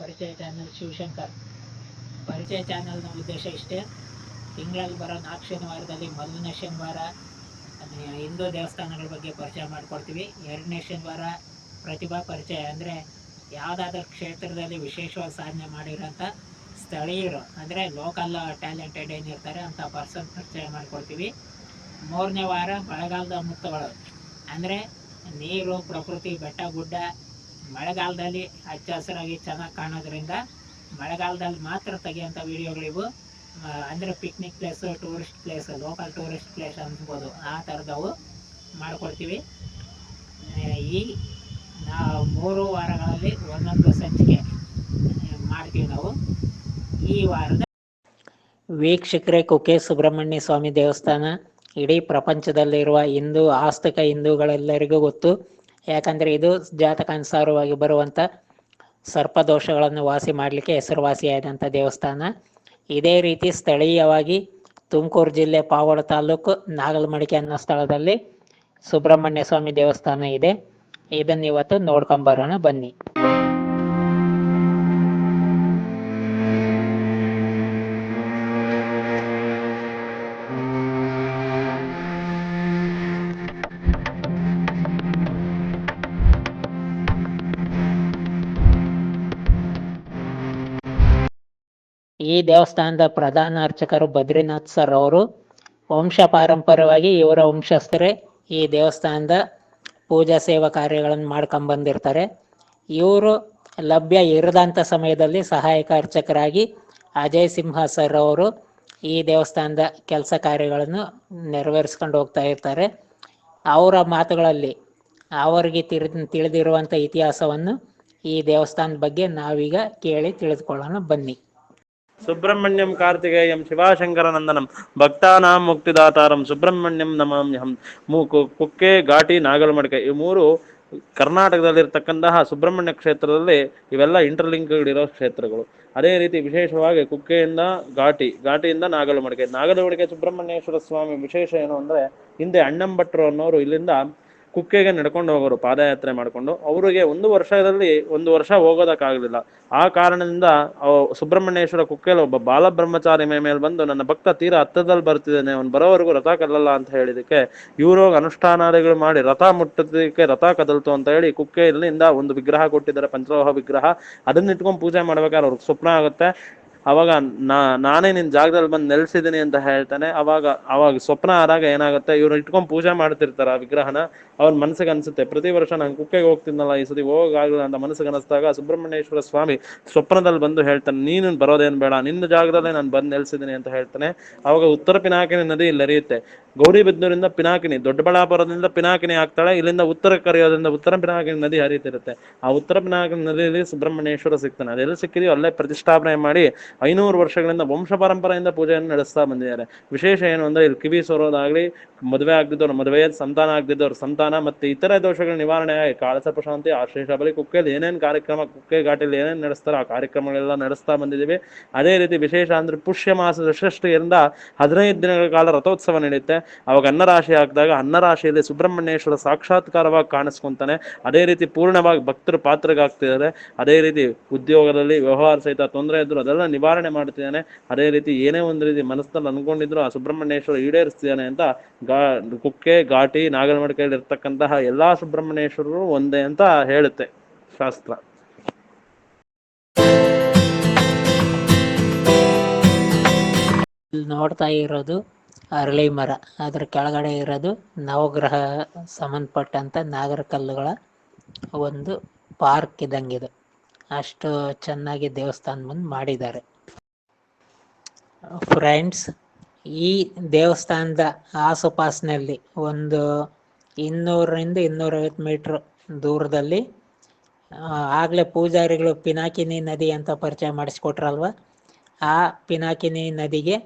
ಪರಿಚಯ ಚಾನಲ್ ಶಿವಶಂಕರ್. ಪರಿಚಯ ಚಾನಲ್ನ ಉದ್ದೇಶ ಇಷ್ಟೇ. ತಿಂಗಳಲ್ಲಿ ಬರೋ ನಾಲ್ಕು ಶನಿವಾರದಲ್ಲಿ ಮೊದಲನೇ ಶನಿವಾರ ಹಿಂದೂ ದೇವಸ್ಥಾನಗಳ ಬಗ್ಗೆ ಪರಿಚಯ ಮಾಡಿಕೊಡ್ತೀವಿ. ಎರಡನೇ ಶನಿವಾರ ಪ್ರತಿಭಾ ಪರಿಚಯ, ಅಂದರೆ ಯಾವುದಾದ್ರೂ ಕ್ಷೇತ್ರದಲ್ಲಿ ವಿಶೇಷವಾಗಿ ಸಾಧನೆ ಮಾಡಿರೋಂಥ ಸ್ಥಳೀಯರು, ಅಂದರೆ ಲೋಕಲ್ ಟ್ಯಾಲೆಂಟೆಡ್ ಏನಿರ್ತಾರೆ ಅಂಥ ಪರ್ಸನ್ ಪರಿಚಯ ಮಾಡಿಕೊಡ್ತೀವಿ. ಮೂರನೇ ವಾರ, ಮಳೆಗಾಲದ ಮುತ್ತುಗಳು, ಅಂದರೆ ನೀರು, ಪ್ರಕೃತಿ, ಬೆಟ್ಟ, ಗುಡ್ಡ ಮಳೆಗಾಲದಲ್ಲಿ ಹಚ್ಚ ಹಸಿರಾಗಿ ಚೆನ್ನಾಗಿ ಕಾಣೋದ್ರಿಂದ ಮಳೆಗಾಲದಲ್ಲಿ ಮಾತ್ರ ತೆಗೆಯೋಂಥ ವೀಡಿಯೋಗಳಿವು ಅಂದರೆ picnic place tourist place local tourist place ಅನ್ಬೋದು ಆ ಥರದವು ಮಾಡಿಕೊಡ್ತೀವಿ ಈ ನಾ ಮೂರು ವಾರಗಳಲ್ಲಿ ಒಂದೊಂದು ಸಂಚಿಕೆ ಮಾಡ್ತೀವಿ ನಾವು. ಈ ವಾರದ ವೀಕ್ಷಕರೇ, ಕುಕ್ಕೆ ಸುಬ್ರಹ್ಮಣ್ಯ ಸ್ವಾಮಿ ದೇವಸ್ಥಾನ, ಇಡೀ ಪ್ರಪಂಚದಲ್ಲಿರುವ ಹಿಂದೂ, ಆಸ್ತಿಕ ಹಿಂದೂಗಳೆಲ್ಲರಿಗೂ ಗೊತ್ತು. ಯಾಕಂದರೆ ಇದು ಜಾತಕಾನುಸಾರವಾಗಿ ಬರುವಂಥ ಸರ್ಪದೋಷಗಳನ್ನು ವಾಸಿ ಮಾಡಲಿಕ್ಕೆ ಹೆಸರುವಾಸಿಯಾದಂಥ ದೇವಸ್ಥಾನ. ಇದೇ ರೀತಿ ಸ್ಥಳೀಯವಾಗಿ ತುಮಕೂರು ಜಿಲ್ಲೆ ಪಾವಡ ತಾಲೂಕು ನಾಗಲಮಡಿಕೆ ಅನ್ನೋ ಸ್ಥಳದಲ್ಲಿ ಸುಬ್ರಹ್ಮಣ್ಯ ಸ್ವಾಮಿ ದೇವಸ್ಥಾನ ಇದೆ. ಇದನ್ನ ಇವತ್ತು ನೋಡ್ಕೊಂಬರೋಣ ಬನ್ನಿ. ಈ ದೇವಸ್ಥಾನದ ಪ್ರಧಾನ ಅರ್ಚಕರು ಬದ್ರಿನಾಥ್ ಸರ್ ಅವರು. ವಂಶ ಪಾರಂಪರ್ಯವಾಗಿ ಇವರ ವಂಶಸ್ಥರೇ ಈ ದೇವಸ್ಥಾನದ ಪೂಜಾ ಸೇವಾ ಕಾರ್ಯಗಳನ್ನು ಮಾಡ್ಕೊಂಡ್ ಬಂದಿರ್ತಾರೆ. ಇವರು ಲಭ್ಯ ಇರದಂಥ ಸಮಯದಲ್ಲಿ ಸಹಾಯಕ ಅರ್ಚಕರಾಗಿ ಅಜಯ್ ಸಿಂಹ ಸರ್ ಅವರು ಈ ದೇವಸ್ಥಾನದ ಕೆಲಸ ಕಾರ್ಯಗಳನ್ನು ನೆರವೇರಿಸ್ಕೊಂಡು ಹೋಗ್ತಾ ಇರ್ತಾರೆ. ಅವರ ಮಾತುಗಳಲ್ಲಿ ಅವರಿಗೆ ತಿಳಿ ತಿಳಿದಿರುವಂಥ ಇತಿಹಾಸವನ್ನು ಈ ದೇವಸ್ಥಾನದ ಬಗ್ಗೆ ನಾವೀಗ ಕೇಳಿ ತಿಳಿದುಕೊಳ್ಳೋಣ. ಬನ್ನಿ. ಸುಬ್ರಹ್ಮಣ್ಯಂ ಕಾರ್ತಿಕೇಯಂ ಶಿವಾಶಂಕರನಂದನಂ ಭಕ್ತಾನಾಂ ಮುಕ್ತಿದಾತಾರಂ ಸುಬ್ರಹ್ಮಣ್ಯಂ ನಮಾಮ್ಯಹಂ ಮೂಕು ಕುಕ್ಕೆ ಘಾಟಿ ನಾಗಲಮಡಿಕೆ ಈ ಮೂರು ಕರ್ನಾಟಕದಲ್ಲಿರ್ತಕ್ಕಂತಹ ಸುಬ್ರಹ್ಮಣ್ಯ ಕ್ಷೇತ್ರದಲ್ಲಿ ಇವೆಲ್ಲ ಇಂಟರ್ಲಿಂಕ್ಗಳಿರೋ ಕ್ಷೇತ್ರಗಳು. ಅದೇ ರೀತಿ ವಿಶೇಷವಾಗಿ ಕುಕ್ಕೆಯಿಂದ ಘಾಟಿ, ಘಾಟಿಯಿಂದ ನಾಗಲಮಡಿಕೆ. ನಾಗಲಮಡಿಕೆ ಸುಬ್ರಹ್ಮಣ್ಯೇಶ್ವರ ಸ್ವಾಮಿ ವಿಶೇಷ ಏನು ಅಂದ್ರೆ ಹಿಂದೆ ಅಣ್ಣಂಭಟ್ರು ಅನ್ನೋರು ಇಲ್ಲಿಂದ ಕುಕ್ಕೆಗೆ ನಡ್ಕೊಂಡು ಹೋಗೋರು, ಪಾದಯಾತ್ರೆ ಮಾಡಿಕೊಂಡು, ಅವರಿಗೆ ಒಂದು ವರ್ಷದಲ್ಲಿ ಒಂದು ವರ್ಷ ಹೋಗೋದಕ್ಕಾಗಲಿಲ್ಲ. ಆ ಕಾರಣದಿಂದ ಸುಬ್ರಹ್ಮಣ್ಯೇಶ್ವರ ಕುಕ್ಕೆಯಲ್ಲಿ ಒಬ್ಬ ಬಾಲಬ್ರಹ್ಮಚಾರಿ ಮೇಲೆ ಬಂದು, ನನ್ನ ಭಕ್ತ ತೀರಾ ಹತ್ತದಲ್ಲಿ ಬರ್ತಿದ್ದಾನೆ, ಅವ್ನು ಬರೋವರೆಗೂ ರಥ ಕದಲಲ್ಲ ಅಂತ ಹೇಳಿದಕ್ಕೆ ಇವರು ಅನುಷ್ಠಾನಾದಿಗಳು ಮಾಡಿ ರಥ ಮುಟ್ಟದಕ್ಕೆ ರಥ ಕದಲ್ತು ಅಂತ ಹೇಳಿ ಕುಕ್ಕೆಯಲ್ಲಿಂದ ಒಂದು ವಿಗ್ರಹ ಕೊಟ್ಟಿದ್ದಾರೆ, ಪಂಚಲೋಹ ವಿಗ್ರಹ. ಅದನ್ನ ಇಟ್ಕೊಂಡು ಪೂಜೆ ಮಾಡ್ಬೇಕಾದ್ರೆ ಅವ್ರಿಗೆ ಸ್ವಪ್ನ ಆಗುತ್ತೆ. ಅವಾಗ ನಾ, ನಾನೇ ನಿನ್ ಜಾಗದಲ್ಲಿ ಬಂದು ನೆಲೆಸಿದ್ದೀನಿ ಅಂತ ಹೇಳ್ತಾನೆ. ಅವಾಗ ಅವಾಗ ಸ್ವಪ್ನ ಆದಾಗ ಏನಾಗುತ್ತೆ? ಇವ್ರು ಇಟ್ಕೊಂಡು ಪೂಜೆ ಮಾಡ್ತಿರ್ತಾರೆ ಆ ವಿಗ್ರಹನ. ಅವ್ರ ಮನಸ್ಸಿಗೆ ಅನ್ಸುತ್ತೆ, ಪ್ರತಿ ವರ್ಷ ನಾನು ಕುಕ್ಕೆಗೆ ಹೋಗ್ತಿದ್ನಲ್ಲ, ಈ ಸತಿ ಹೋಗಾಗಲ್ಲ ಅಂತ ಮನಸ್ಸಿಗೆ ಅನಿಸ್ದಾಗ ಸುಬ್ರಹ್ಮಣ್ಯೇಶ್ವರ ಸ್ವಾಮಿ ಸ್ವಪ್ನದಲ್ಲಿ ಬಂದು ಹೇಳ್ತಾನೆ, ನೀನು ಬರೋದೇನ್ ಬೇಡ, ನಿನ್ನ ಜಾಗದಲ್ಲೇ ನಾನು ಬಂದು ನೆಲೆಸಿದ್ದೀನಿ ಅಂತ ಹೇಳ್ತಾನೆ. ಅವಾಗ ಉತ್ತರ ಪಿನಾಕಿನ ನದಿ ಇಲ್ಲಿ ಹರಿಯುತ್ತೆ. ಗೌರಿಬಿದನೂರಿಂದ ಪಿನಾಕಿನಿ, ದೊಡ್ಡಬಳ್ಳಾಪುರದಿಂದ ಪಿನಾಕಿನಿ ಆಗ್ತಾಳೆ, ಇಲ್ಲಿಂದ ಉತ್ತರ ಕರೆಯೋದ್ರಿಂದ ಉತ್ತರ ಪಿನಾಕಿನಿ ನದಿ ಹರಿತಿರುತ್ತೆ ಆ ಉತ್ತರ ಪಿನಾಕಿನಿ ನದಿಯಲ್ಲಿ ಸುಬ್ರಹ್ಮಣ್ಯೇಶ್ವರ ಸಿಗ್ತಾನೆ. ಅದೆಲ್ಲ ಸಿಕ್ಕಿದೆಯೋ ಅಲ್ಲೇ ಪ್ರತಿಷ್ಠಾಪನೆ ಮಾಡಿ ಐನೂರು ವರ್ಷಗಳಿಂದ ವಂಶ ಪರಂಪರೆಯಿಂದ ಪೂಜೆಯನ್ನು ನಡೆಸ್ತಾ ಬಂದಿದ್ದಾರೆ. ವಿಶೇಷ ಏನು ಅಂದ್ರೆ ಇಲ್ಲಿ ಕಿವಿ ಸೋರೋದಾಗ್ಲಿ, ಮದುವೆ ಆಗ್ದಿದ್ದವ್ರು ಮದುವೆ ಸಂತಾನ ಆಗದಿದ್ದವ್ರ ಸಂತಾನ ಮತ್ತೆ ಇತರ ದೋಷಗಳ ನಿವಾರಣೆ ಕಾಳಸ ಪ್ರಶಾಂತಿ ಆಶ್ರೇಷ ಬಲಿ ಕುಕ್ಕೆಯಲ್ಲಿ ಏನೇನು ಕಾರ್ಯಕ್ರಮ, ಕುಕ್ಕೆ ಘಾಟಿಯಲ್ಲಿ ಏನೇನು ನಡೆಸ್ತಾರೋ ಆ ಕಾರ್ಯಕ್ರಮಗಳೆಲ್ಲ ನಡೆಸ್ತಾ ಬಂದಿದ್ದೀವಿ. ಅದೇ ರೀತಿ ವಿಶೇಷ ಅಂದ್ರೆ ಪುಷ್ಯ ಮಾಸದ ಷಷ್ಠಿಯಿಂದ ಹದಿನೈದು ದಿನಗಳ ಕಾಲ ರಥೋತ್ಸವ ನಡೆಯುತ್ತೆ. ಅವಾಗ ಅನ್ನರಾಶಿ ಹಾಕಿದಾಗ ಅನ್ನರಾಶಿಯಲ್ಲಿ ಸುಬ್ರಹ್ಮಣ್ಯೇಶ್ವರ ಸಾಕ್ಷಾತ್ಕಾರವಾಗಿ ಕಾಣಿಸ್ಕೊಂತಾನೆ. ಅದೇ ರೀತಿ ಪೂರ್ಣವಾಗಿ ಭಕ್ತರು ಪಾತ್ರಗಾಗ್ತಿದ್ದಾರೆ. ಅದೇ ರೀತಿ ಉದ್ಯೋಗದಲ್ಲಿ ವ್ಯವಹಾರ ಸಹಿತ ತೊಂದರೆ ಇದ್ರು ಅದೆಲ್ಲ ನಿವಾರಣೆ ಮಾಡ್ತಿದ್ದಾನೆ. ಅದೇ ರೀತಿ ಏನೇ ಒಂದು ರೀತಿ ಮನಸ್ಸಲ್ಲಿ ಅನ್ಕೊಂಡಿದ್ರು ಆ ಸುಬ್ರಹ್ಮಣ್ಯೇಶ್ವರ ಈಡೇರಿಸ್ತಿದ್ದಾನೆ ಅಂತ ಗಾ ಕುಕ್ಕೆ, ಘಾಟಿ ನಾಗರಮಡಿಕೆಯಲ್ಲಿ ಇರ್ತಕ್ಕಂತಹ ಎಲ್ಲಾ ಸುಬ್ರಹ್ಮಣ್ಯೇಶ್ವರರು ಒಂದೇ ಅಂತ ಹೇಳುತ್ತೆ ಶಾಸ್ತ್ರ. ನೋಡ್ತಾ ಇರೋದು ಅರಳಿ ಮರ. ಅದ್ರ ಕೆಳಗಡೆ ಇರೋದು ನವಗ್ರಹ ಸಂಬಂಧಪಟ್ಟಂತ ನಾಗರ ಕಲ್ಲುಗಳ ಒಂದು ಪಾರ್ಕ್ ಇದ್ದಂಗಿದೆ. ಅಷ್ಟು ಚೆನ್ನಾಗಿ ದೇವಸ್ಥಾನ ಮುಂದೆ ಮಾಡಿದ್ದಾರೆ. ಫ್ರೆಂಡ್ಸ್, ಈ ದೇವಸ್ಥಾನದ ಆಸುಪಾಸಿನಲ್ಲಿ ಒಂದು ಇನ್ನೂರರಿಂದ ಇನ್ನೂರೈವತ್ತು ಮೀಟ್ರ್ ದೂರದಲ್ಲಿ ಆಗಲೇ ಪೂಜಾರಿಗಳು ಪಿನಾಕಿನಿ ನದಿ ಅಂತ ಪರಿಚಯ ಮಾಡಿಸ್ಕೊಟ್ರಲ್ವ? ಆ ಪಿನಾಕಿನಿ ನದಿಗೆ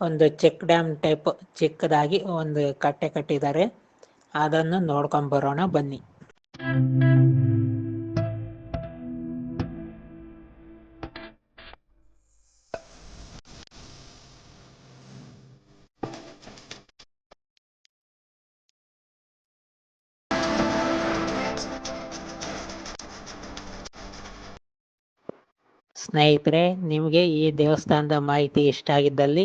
ಒಂದು ಚೆಕ್ ಡ್ಯಾಮ್ ಟೈಪ್ ಚಿಕ್ಕದಾಗಿ ಒಂದು ಕಟ್ಟೆ ಕಟ್ಟಿದ್ದಾರೆ. ಅದನ್ನು ನೋಡ್ಕೊಂಡ್ ಬರೋಣ, ಬನ್ನಿ. ಸ್ನೇಹಿತರೆ, ನಿಮಗೆ ಈ ದೇವಸ್ಥಾನದ ಮಾಹಿತಿ ಇಷ್ಟ ಆಗಿದ್ದಲ್ಲಿ